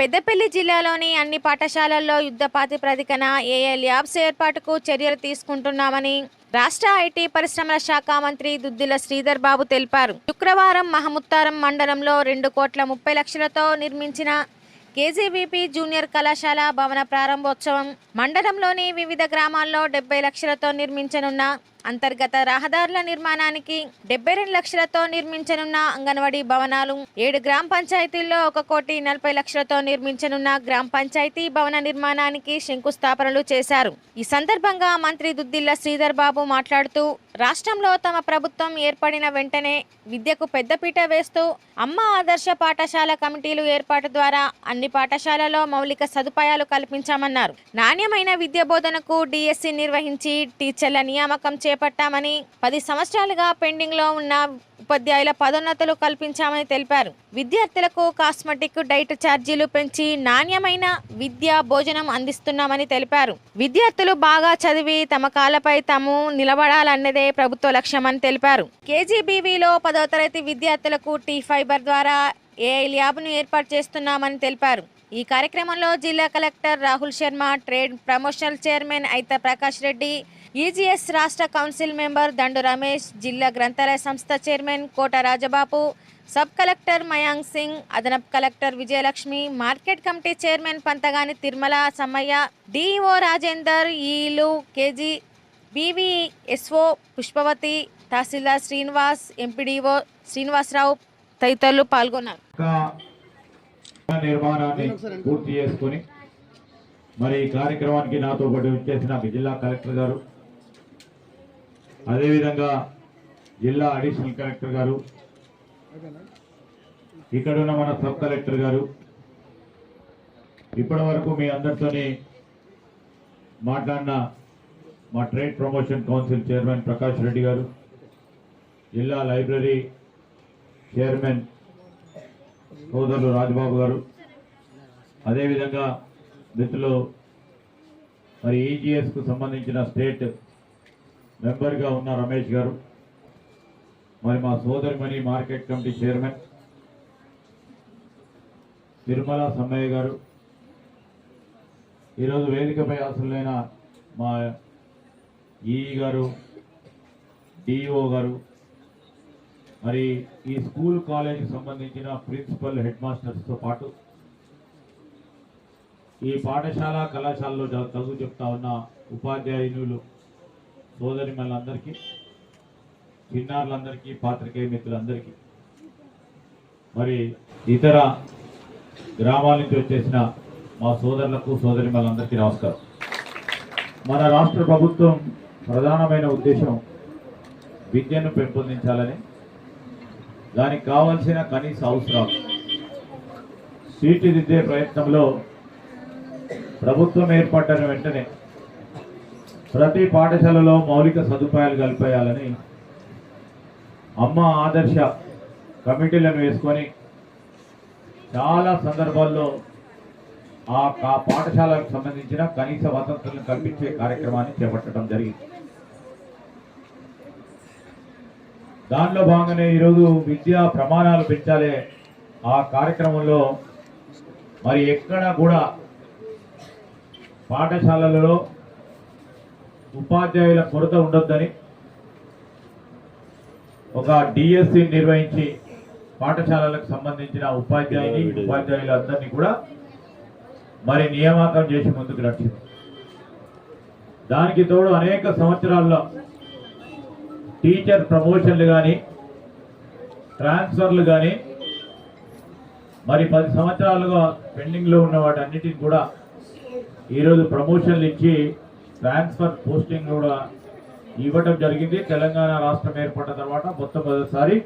పెద్దపల్లి జిల్లాలోని అన్ని పాఠశాలల్లో యుద్ధ ప్రాతిపదికన ఏఏ ల్యాబ్స్ ఏర్పాటుకు చర్యలు తీసుకుంటున్నామని రాష్ట్ర ఐటీ పరిశ్రమల శాఖ మంత్రి దుద్దిల శ్రీధర్ బాబు తెలిపారు. శుక్రవారం మహముత్తారం మండలంలో రెండు కోట్ల ముప్పై లక్షలతో నిర్మించిన కేజీబీపీ జూనియర్ కళాశాల భవన ప్రారంభోత్సవం. మండలంలోని వివిధ గ్రామాల్లో డెబ్బై లక్షలతో నిర్మించనున్న అంతర్గత రహదారుల నిర్మాణానికి డెబ్బై రెండు లక్షలతో నిర్మించనున్న అంగన్వాడీ భవనాలు ఏడు గ్రామ పంచాయతీల్లో ఒక కోటి నలభై లక్షలతో నిర్మించనున్న గ్రామ పంచాయతీ భవన నిర్మాణానికి శంకుస్థాపనలు చేశారు. ఈ సందర్భంగా మంత్రి దుద్దిల్ల శ్రీధర్ బాబు మాట్లాడుతూ రాష్ట్రంలో తమ ప్రభుత్వం ఏర్పడిన వెంటనే విద్యకు పెద్దపీట వేస్తూ అమ్మ ఆదర్శ పాఠశాల కమిటీలు ఏర్పాటు ద్వారా అన్ని పాఠశాలలో మౌలిక సదుపాయాలు కల్పించామన్నారు. నాణ్యమైన విద్య బోధనకు డిఎస్సి నిర్వహించి టీచర్ల నియామకం చేపట్టామని పది సంవత్సరాలుగా పెండింగ్లో ఉన్న ఉపాధ్యాయుల పదోన్నతులు కల్పించామని తెలిపారు. విద్యార్థులకు కాస్మెటిక్ డైట్ ఛార్జీలు పెంచి నాణ్యమైన విద్య భోజనం అందిస్తున్నామని తెలిపారు. విద్యార్థులు బాగా చదివి తమ కాళ్ళపై తాము నిలబడాలన్నదే ప్రభుత్వ లక్ష్యమని తెలిపారు. కేజీబీవీలో పదో తరగతి విద్యార్థులకు టీ ఫైబర్ ద్వారా ఏఐ ల్యాబ్ను ఏర్పాటు చేస్తున్నామని తెలిపారు. ఈ కార్యక్రమంలో జిల్లా collector Rahul Sharma trade promotional chairman Ayitha Prakash Reddy EGS రాష్ట్ర కౌన్సిల్ మెంబర్ దండు రమేష్ జిల్లా గ్రంథాలయ సంస్థ chairman Kota Rajababu sub collector Mayank Singh అదనపు collector Vijayalakshmi market committee chairman Panthagani Tirumala Sammaiah DEO Rajender ఈలు KG BVSO Pushpavathi tahsildar Srinivas MPDO Srinivasarao తదితరులు పాల్గొన్నారు. నిర్మాణాన్ని పూర్తి చేసుకొని మరి ఈ కార్యక్రమానికి నాతో పాటు వచ్చేసిన జిల్లా కలెక్టర్ గారు అదేవిధంగా జిల్లా అడిషనల్ కలెక్టర్ గారు ఇక్కడున్న మన సబ్ కలెక్టర్ గారు ఇప్పటి వరకు మీ అందరితోని మాట్లాడిన మా trade promotion council chairman Prakash Reddy garu జిల్లా లైబ్రరీ చైర్మన్ సోదరులు రాజబాబు గారు అదేవిధంగా మిత్రులు మరి ఈజీఎస్కు సంబంధించిన స్టేట్ మెంబర్గా ఉన్న రమేష్ గారు మరి మా సోదరిమణి market committee chairman Tirumala Sammaiah garu. ఈరోజు వేదికపై అసలైన మా ఈఈ గారు డిఈఓ గారు మరి ఈ స్కూల్ కాలేజీకి సంబంధించిన ప్రిన్సిపల్ హెడ్ మాస్టర్స్తో పాటు ఈ పాఠశాల కళాశాలలో చదువు చెప్తా ఉన్న ఉపాధ్యాయునులు సోదరి మనందరికీ చిన్నారులందరికీ పాత్రికేయ మిత్రులందరికీ మరి ఇతర గ్రామాల నుంచి వచ్చేసిన మా సోదరులకు సోదరి మనందరికీ నమస్కారం. మన రాష్ట్ర ప్రభుత్వం ప్రధానమైన ఉద్దేశం విద్యను పెంపొందించాలని దానికి కావలసిన కనీస అవసరాలు. తీర్చిదిద్దే ప్రయత్నంలో ప్రభుత్వం ఏర్పడ్డ వెంటనే ప్రతి పాఠశాలలో మౌలిక సదుపాయాలు కల్పేయాలని అమ్మ ఆదర్శ కమిటీలను వేసుకొని చాలా సందర్భాల్లో ఆ పాఠశాలకు సంబంధించిన కనీస వసతులను కల్పించే కార్యక్రమాన్ని చేపట్టడం జరిగింది. దానిలో భాగంగానే ఈరోజు విద్యా ప్రమాణాలు పెంచాలి ఆ కార్యక్రమంలో మరి ఎక్కడ కూడా పాఠశాలలలో ఉపాధ్యాయుల కొరత ఉండొద్దని ఒక డిఎస్సి నిర్వహించి పాఠశాలలకు సంబంధించిన ఉపాధ్యాయుని ఉపాధ్యాయులందరినీ కూడా మరి నియామకం చేసి ముందుకు నడిచింది. దానికి తోడు అనేక సంవత్సరాల్లో టీచర్ ప్రమోషన్లు కానీ ట్రాన్స్ఫర్లు కానీ మరి పది సంవత్సరాలుగా పెండింగ్లో ఉన్న వాటన్నిటిని కూడా ఈరోజు ప్రమోషన్లు ఇచ్చి ట్రాన్స్ఫర్ పోస్టింగ్ కూడా ఇవ్వటం జరిగింది. తెలంగాణ రాష్ట్రం ఏర్పడిన తర్వాత మొట్టమొదటిసారి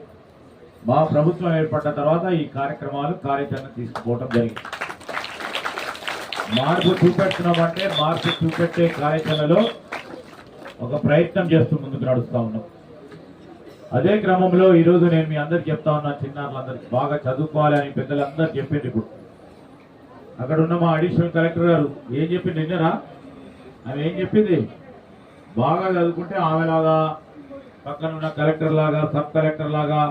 మా ప్రభుత్వం ఏర్పడిన తర్వాత ఈ కార్యక్రమాలు కార్యాచరణ తీసుకుపోవటం జరిగింది. మార్పు చూపెడుతున్నామంటే మార్పు చూపెట్టే కార్యాచరణలో ఒక ప్రయత్నం చేస్తూ ముందుకు నడుస్తూ ఉన్నాం. అదే క్రమంలో ఈరోజు నేను మీ అందరికి చెప్తా ఉన్నా చిన్నారులందరికీ బాగా చదువుకోవాలి అని పెద్దలందరూ చెప్పింది ఇప్పుడు. అక్కడ ఉన్న మా అడిషనల్ కలెక్టర్ గారు ఏం చెప్పింది నిన్నరా? ఆమె ఏం చెప్పింది? బాగా చదువుకుంటే ఆమెలాగా పక్కన ఉన్న కలెక్టర్ లాగా సబ్ కలెక్టర్ లాగా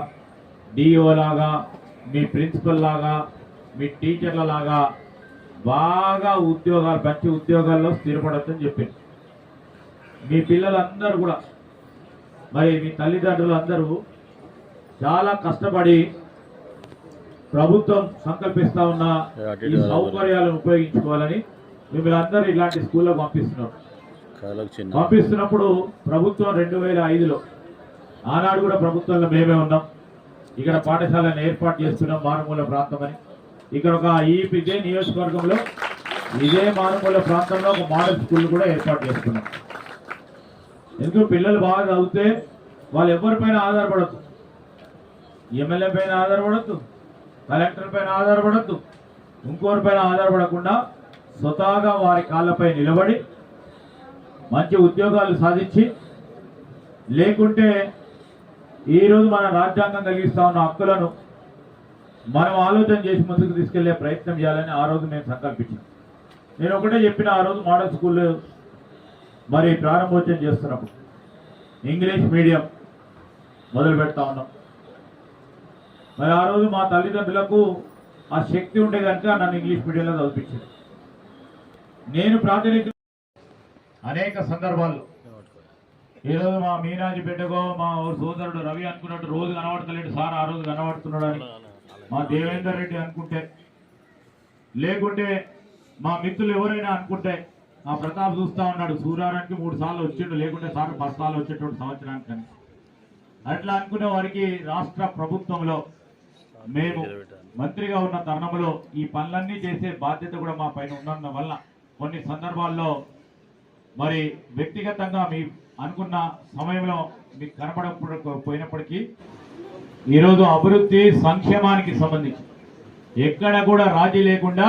డిఓ లాగా మీ ప్రిన్సిపల్ లాగా మీ టీచర్ల లాగా బాగా ఉద్యోగాలు మంచి ఉద్యోగాల్లో స్థిరపడొచ్చని చెప్పింది. మీ పిల్లలందరూ కూడా మరి మీ తల్లిదండ్రులు అందరూ చాలా కష్టపడి ప్రభుత్వం సంకల్పిస్తా ఉన్న ఈ సౌకర్యాలను ఉపయోగించుకోవాలని మిమ్మల్ని అందరూ ఇలాంటి స్కూల్లో చిన్న. పంపిస్తున్నప్పుడు ప్రభుత్వం రెండు వేల ఐదులో ఆనాడు కూడా ప్రభుత్వంలో మేమే ఉన్నాం. ఇక్కడ పాఠశాలను ఏర్పాటు చేస్తున్నాం మారుమూల ప్రాంతం అని ఇక్కడ ఒక ఈ ఇదే నియోజకవర్గంలో ఇదే మారుమూల ప్రాంతంలో ఒక మోడల్ స్కూల్ కూడా ఏర్పాటు చేసుకున్నాం ఎందుకు పిల్లలు బాగా చదివితే వాళ్ళు ఎవరిపైన ఆధారపడద్దు? ఎమ్మెల్యే పైన ఆధారపడద్దు? కలెక్టర్ పైన ఆధారపడద్దు? ఇంకోరి పైన ఆధారపడకుండా స్వతహాగా వారి కాళ్ళపై నిలబడి మంచి ఉద్యోగాలు సాధించి లేకుంటే ఈరోజు మన రాజ్యాంగం కలిగిస్తా ఉన్న హక్కులను మనం ఆలోచన చేసి ముందుకు తీసుకెళ్ళే ప్రయత్నం చేయాలని ఆ రోజు మేము సంకల్పించాం. నేను ఒకటే చెప్పిన ఆ రోజు మోడల్ స్కూల్ మరి ప్రారంభోత్సవం చేస్తున్నప్పుడు ఇంగ్లీష్ మీడియం మొదలు పెడతా ఉన్నాం. మరి ఆ రోజు మా తల్లిదండ్రులకు ఆ శక్తి ఉండే కనుక నన్ను ఇంగ్లీష్ మీడియంలో చదివించింది నేను ప్రాతినిధ్యం అనేక సందర్భాల్లో. ఈరోజు మా మీనాజీ బిడ్డకో మా సోదరుడు రవి అనుకున్నట్టు రోజు కనబడతలేడు సార్ ఆ రోజు కనబడుతున్నాడు అని మా దేవేందర్ రెడ్డి అనుకుంటే లేకుంటే మా మిత్రులు ఎవరైనా అనుకుంటే ఆ ప్రతాప్ చూస్తా ఉన్నాడు. సూర్యారానికి మూడు సార్లు వచ్చిండు లేకుంటే సార్ పది సార్లు వచ్చేటోడు సంవత్సరానికి అని అట్లా అనుకునే వారికి రాష్ట్ర ప్రభుత్వంలో మేము మంత్రిగా ఉన్న తరుణంలో ఈ పనులన్నీ చేసే బాధ్యత కూడా మా పైన ఉన్నందు వల్ల కొన్ని సందర్భాల్లో మరి వ్యక్తిగతంగా మీ అనుకున్న సమయంలో మీకు కనపడకపోయినప్పటికీ ఈరోజు అభివృద్ధి సంక్షేమానికి సంబంధించి ఎక్కడ కూడా రాజీ లేకుండా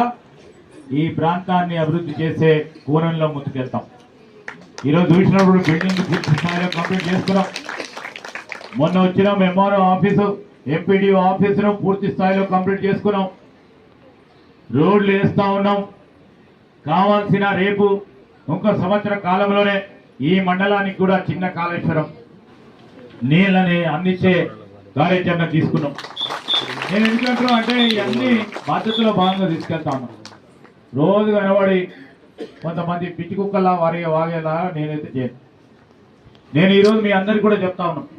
ఈ ప్రాంతాన్ని అభివృద్ధి చేసే కోణంలో ముందుకెళ్తాం. ఈరోజు చూసినప్పుడు బిల్డింగ్ పూర్తి స్థాయిలో కంప్లీట్ చేసుకున్నాం. మొన్న వచ్చిన ఎంఆర్ఓ ఆఫీసు ఎంపీడీఓ ఆఫీసును పూర్తి స్థాయిలో కంప్లీట్ చేసుకున్నాం. రోడ్లు వేస్తూ ఉన్నాం. కావాల్సిన రేపు ఇంకో సంవత్సర కాలంలోనే ఈ మండలానికి కూడా చిన్న కాళేశ్వరం నీళ్ళని అందించే కార్యాచరణ తీసుకున్నాం. నేను ఎందుకంటున్నా అంటే ఇవన్నీ బాధ్యతలో భాగంగా తీసుకెళ్తాను. రోజు కనబడి కొంతమంది పిచ్చి కుక్కలా వారి వాగేలా నేనైతే చేయను. నేను ఈరోజు మీ అందరికి కూడా చెప్తా ఉన్నాను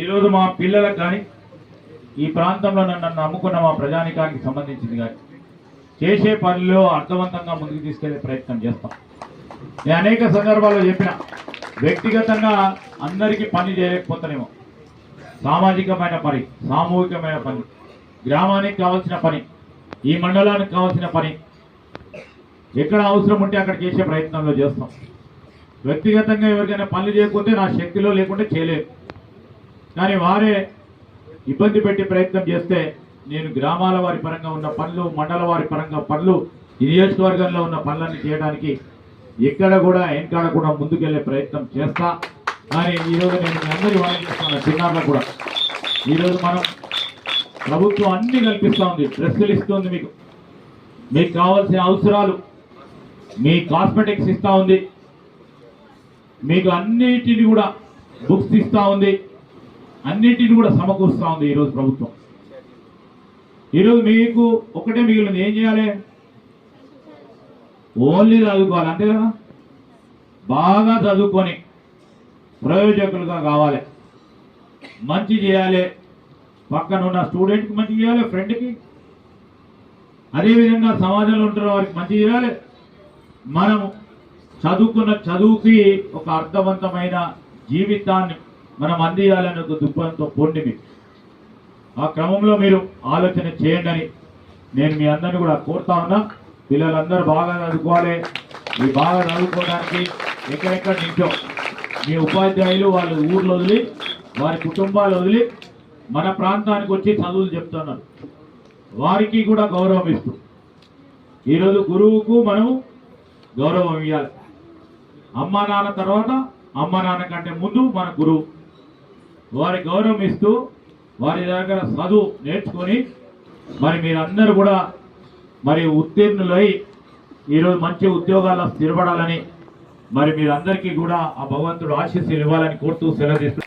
ఈరోజు మా పిల్లలకు కానీ ఈ ప్రాంతంలో నన్ను నమ్ముకున్న మా ప్రజానికానికి సంబంధించింది కానీ చేసే పనుల్లో అర్థవంతంగా ముందుకు తీసుకెళ్ళే ప్రయత్నం చేస్తాం. నేను అనేక సందర్భాల్లో చెప్పిన వ్యక్తిగతంగా అందరికీ పని చేయలేకపోతానేమో సామాజికమైన పని సామూహికమైన పని గ్రామానికి కావాల్సిన పని ఈ మండలానికి కావాల్సిన పని ఎక్కడ అవసరం ఉంటే అక్కడ చేసే ప్రయత్నంలో చేస్తాం. వ్యక్తిగతంగా ఎవరికైనా పనులు చేయకపోతే నా శక్తిలో లేకుంటే చేయలేదు కానీ వారే ఇబ్బంది పెట్టే ప్రయత్నం చేస్తే నేను గ్రామాల వారి పరంగా ఉన్న పనులు మండల వారి పరంగా పనులు ఈ నియోజకవర్గంలో ఉన్న పనులన్నీ చేయడానికి ఎక్కడ కూడా వెనకాడ కూడా ముందుకెళ్ళే ప్రయత్నం చేస్తా. కానీ ఈరోజు నేను మీ అందరి వాళ్ళు చేస్తాను చిన్నారులకు కూడా ఈరోజు మనం ప్రభుత్వం అన్ని కల్పిస్తూ ఉంది డ్రెస్సులు ఇస్తుంది మీకు. మీకు కావాల్సిన అవసరాలు మీ కాస్మెటిక్స్ ఇస్తూ ఉంది. మీకు అన్నిటిని కూడా బుక్స్ ఇస్తూ ఉంది. అన్నిటిని కూడా సమకూరుస్తూ ఉంది ఈరోజు ప్రభుత్వం. ఈరోజు మీకు ఒకటే మిగిలింది. ఏం చేయాలి? ఓన్లీ చదువుకోవాలి. అంతే కదా? బాగా చదువుకొని ప్రయోజకులుగా కావాలి. మంచి చేయాలి. పక్కన ఉన్న స్టూడెంట్కి మంచి చేయాలి ఫ్రెండ్కి అదేవిధంగా సమాజంలో ఉంటున్న వారికి మంచి చేయాలి. మనం చదువుకున్న చదువుకి ఒక అర్థవంతమైన జీవితాన్ని మనం అందియాలనే ఒక దుఃఖంతో పోండి ఆ క్రమంలో మీరు ఆలోచన చేయండి అని నేను మీ అందరిని కూడా కోరుతా ఉన్నా. పిల్లలందరూ బాగా చదువుకోవాలి. ఈ బాగా చదువుకోవడానికి ఎక్కడెక్కడ నించో మీ ఉపాధ్యాయులు వాళ్ళ ఊర్లో వదిలి వారి కుటుంబాలు వదిలి మన ప్రాంతానికి వచ్చి చదువులు చెప్తున్నారు. వారికి కూడా గౌరవం ఇస్తూ. ఈరోజు గురువుకు మనం గౌరవం ఇవ్వాలి అమ్మ నాన్న తర్వాత అమ్మ నాన్న కంటే ముందు మన గురువు. వారి గౌరవం ఇస్తూ వారి దగ్గర చదువు నేర్చుకొని మరి మీరందరూ కూడా మరి ఉత్తీర్ణులై ఈరోజు మంచి ఉద్యోగాల స్థిరపడాలని మరి మీరందరికీ కూడా ఆ భగవంతుడు ఆశీస్సులు ఇవ్వాలని కోరుతూ సెలవు